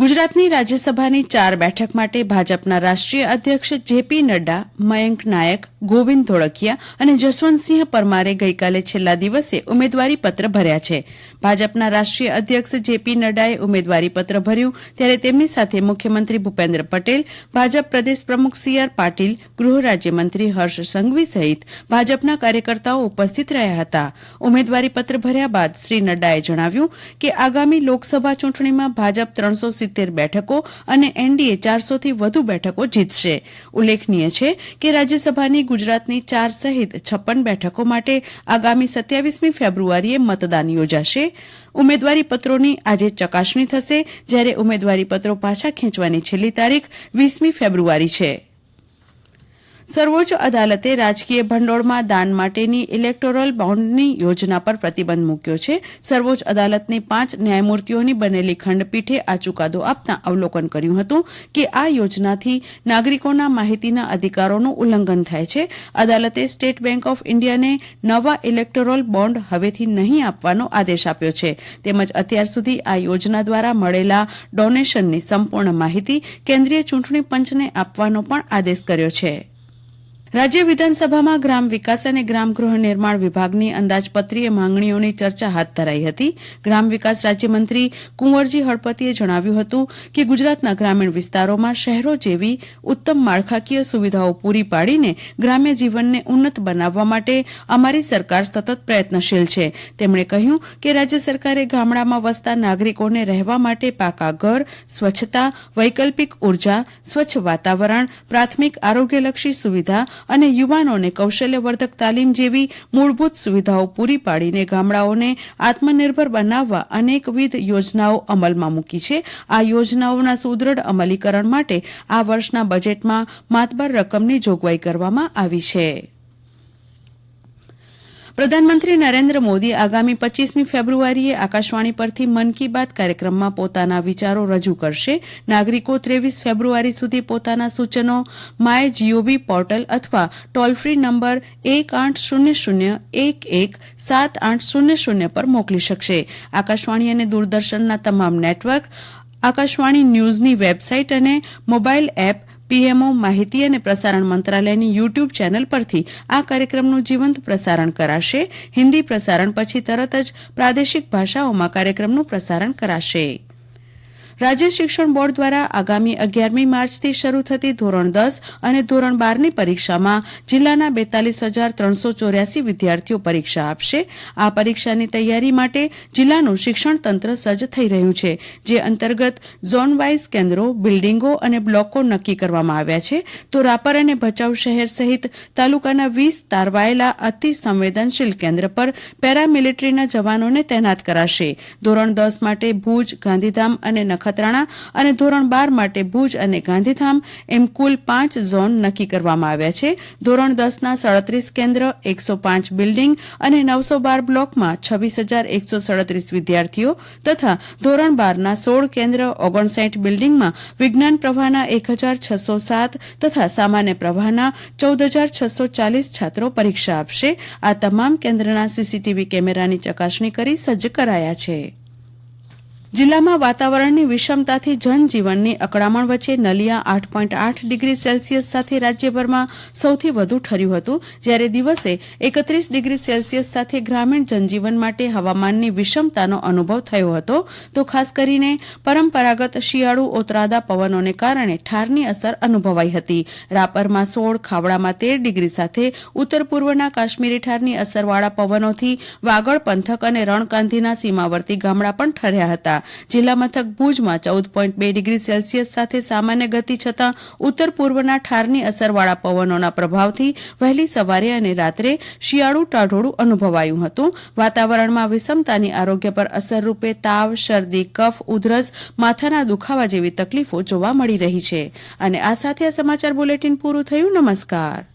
ગુજરાતની રાજ્યસભાની ચાર બેઠક માટે ભાજપના રાષ્ટ્રીય અધ્યક્ષ જેપી નડ્ડા, મયંક નાયક, ગોવિંદ ધોળકિયા અને જસવંતસિંહ પરમારે ગઈકાલે છેલ્લા દિવસે ઉમેદવારી ભર્યા છે. ભાજપના રાષ્ટ્રીય અધ્યક્ષ જેપી નડ્ડાએ ઉમેદવારી પત્ર ભર્યું ત્યારે તેમની સાથે મુખ્યમંત્રી ભૂપેન્દ્ર પટેલ, ભાજપ પ્રદેશ પ્રમુખ સી આર પાટીલ, ગૃહ રાજ્યમંત્રી હર્ષ સંઘવી સહિત ભાજપના કાર્યકર્તાઓ ઉપસ્થિત રહ્યા હતા. ઉમેદવારી પત્ર ભર્યા બાદ શ્રી નડ્ડાએ જણાવ્યું કે આગામી લોકસભા ચૂંટણીમાં ભાજપ ત્રણસો સિત્તેર બેઠકો અને એનડીએ ચારસોથી વધુ બેઠકો જીતશે. ઉલ્લેખનીય છે કે રાજ્યસભાની ગુજરાતની ચાર સહિત છપ્પન બેઠકો માટે આગામી સત્યાવીસમી ફેબ્રુઆરીએ મતદાન યોજાશે. ઉમેદવારી પત્રોની આજે ચકાસણી થશે જ્યારે ઉમેદવારી પત્રો પાછા ખેંચવાની છેલ્લી તારીખ વીસમી ફેબ્રુઆરી છે. સર્વોચ્ચ અદાલતે રાજકીય ભંડોળમાં દાન માટેની ઇલેક્ટોરલ બોન્ડની યોજના પર પ્રતિબંધ મૂક્યો છે. સર્વોચ્ચ અદાલતની પાંચ ન્યાયમૂર્તિઓની બનેલી ખંડપીઠે આ ચુકાદો આપતા અવલોકન કર્યું હતું કે આ યોજનાથી નાગરિકોના માહિતીના અધિકારોનું ઉલ્લંઘન થાય છે. અદાલતે સ્ટેટ બેંક ઓફ ઇન્ડિયાને નવા ઇલેક્ટોરલ બોન્ડ હવેથી નહીં આપવાનો આદેશ આપ્યો છે. તેમજ અત્યાર સુધી આ યોજના દ્વારા મળેલા ડોનેશનની સંપૂર્ણ માહિતી કેન્દ્રીય ચૂંટણી પંચને આપવાનો પણ આદેશ કર્યો છે. રાજ્ય વિધાનસભામાં ગ્રામ વિકાસ અને ગ્રામ ગૃહ નિર્માણ વિભાગની અંદાજપત્રીય માંગણીઓની ચર્ચા હાથ ધરાઈ હતી. ગ્રામ વિકાસ રાજ્યમંત્રી કુંવરજી હળપતિએ જણાવ્યું હતું કે ગુજરાતના ગ્રામીણ વિસ્તારોમાં શહેરો જેવી ઉત્તમ માળખાકીય સુવિધાઓ પૂરી પાડીને ગ્રામ્ય જીવનને ઉન્નત બનાવવા માટે અમારી સરકાર સતત પ્રયત્નશીલ છે. તેમણે કહ્યું કે રાજ્ય સરકારે ગામડામાં વસતા નાગરિકોને રહેવા માટે પાકા ઘર, સ્વચ્છતા, વૈકલ્પિક ઊર્જા, સ્વચ્છ વાતાવરણ, પ્રાથમિક આરોગ્યલક્ષી સુવિધા અને યુવાનોને કૌશલ્યવર્ધક તાલીમ જેવી મૂળભૂત સુવિધાઓ પૂરી પાડીને ગામડાઓને આત્મનિર્ભર બનાવવા અનેકવિધ યોજનાઓ અમલમાં મૂકી છે. આ યોજનાઓના સુદ્રઢ અમલીકરણ માટે આ વર્ષના બજેટમાં માતબર રકમની જોગવાઈ કરવામાં આવી છે. પ્રધાનમંત્રી નરેન્દ્ર મોદી આગામી પચીસમી ફેબ્રુઆરીએ આકાશવાણી પરથી મન કી બાત કાર્યક્રમમાં પોતાના વિચારો રજૂ કરશે. નાગરિકો ત્રેવીસ ફેબ્રુઆરી સુધી પોતાના સૂચનો માય જીઓવી પોર્ટલ અથવા ટોલ ફ્રી નંબર એક આઠ શૂન્ય શૂન્ય એક એક સાત આઠ શૂન્ય શૂન્ય પર મોકલી શકશે. આકાશવાણી અને દૂરદર્શનના તમામ નેટવર્ક, આકાશવાણી ન્યૂઝની વેબસાઇટ અને મોબાઈલ એપ પીએમઓ, માહિતી અને પ્રસારણ મંત્રાલયની યુટ્યુબ ચેનલ પરથી આ કાર્યક્રમનું જીવંત પ્રસારણ કરાશે. હિન્દી પ્રસારણ પછી તરત જ પ્રાદેશિક ભાષાઓમાં કાર્યક્રમનું પ્રસારણ કરાશે. રાજ્ય શિક્ષણ બોર્ડ દ્વારા આગામી અગિયારમી માર્ચથી શરૂ થતી ધોરણ દસ અને ધોરણ બારની પરીક્ષામાં જિલ્લાના બેતાલીસ હજાર ત્રણસો ચોર્યાસી વિદ્યાર્થીઓ પરીક્ષા આપશે. આ પરીક્ષાની તૈયારી માટે જિલ્લાનું શિક્ષણ તંત્ર સજ્જ થઈ રહ્યું છે, જે અંતર્ગત ઝોન વાઇઝ કેન્દ્રો, બિલ્ડિંગો અને બ્લોકો નક્કી કરવામાં આવ્યા છે. તો રાપર અને ભચાઉ શહેર સહિત તાલુકાના વીસ તારવાયેલા અતિ સંવેદનશીલ કેન્દ્ર પર પેરામિલિટરીના જવાનોને તૈનાત કરાશે. ધોરણ દસ માટે ભુજ, ગાંધીધામ અને નખત્રાણા અને ધોરણ બાર માટે ભુજ અને ગાંધીધામ એમ કુલ પાંચ ઝોન નક્કી કરવામાં આવ્યા છે. ધોરણ દસના સાડત્રીસ કેન્દ્ર, એકસો પાંચ બિલ્ડિંગ અને નવસો બાર બ્લોકમાં છવ્વીસ હજાર એકસો સડત્રીસ વિદ્યાર્થીઓ તથા ધોરણ બારના સોળ કેન્દ્ર, ઓગણસાઠ બિલ્ડિંગમાં વિજ્ઞાન પ્રવાહના એક હજાર છસો સાત તથા સામાન્ય પ્રવાહના ચૌદ હજાર છસો ચાલીસ છાત્રો પરીક્ષા આપશે. આ તમામ કેન્દ્રના સીસીટીવી કેમેરાની ચકાસણી કરી સજ્જ કરાયા છે. જિલ્લામાં વાતાવરણની વિષમતાથી જનજીવનની અકળામણ વચ્ચે નલિયા આઠ પોઈન્ટ આઠ ડિગ્રી સેલ્સિયસ સાથે રાજ્યભરમાં સૌથી વધુ ઠર્યું હતું, જ્યારે દિવસે એકત્રીસ ડિગ્રી સેલ્સિયસ સાથે ગ્રામીણ જનજીવન માટે હવામાનની વિષમતાનો અનુભવ થયો હતો. તો ખાસ કરીને પરંપરાગત શિયાળુ ઓતરાદા પવનોને કારણે ઠારની અસર અનુભવાઈ હતી. રાપરમાં સોળ, ખાવડામાં તેર ડિગ્રી સાથે ઉત્તર પૂર્વના કાશ્મીરી ઠારની અસરવાળા પવનોથી વાગડ, પંથક અને રણકાંધીના સીમાવર્તી ગામડા પણ ઠર્યા હતા. જિલ્લા મથક ભુજમાં ચૌદ પોઈન્ટ બે ડિગ્રી સેલ્સિયસ સાથે સામાન્ય ગતિ છતાં ઉત્તર પૂર્વના ઠારની અસરવાળા પવનોના પ્રભાવથી વહેલી સવારે અને રાત્રે શિયાળુ ટાઢોળું અનુભવાયું હતું. વાતાવરણમાં વિષમતાની આરોગ્ય પર અસર રૂપે તાવ, શરદી, કફ, ઉધરસ, માથાના દુખાવા જેવી તકલીફો જોવા મળી રહી છે. અને આ સાથે આ સમાચાર બુલેટિન પૂરું થયું. નમસ્કાર.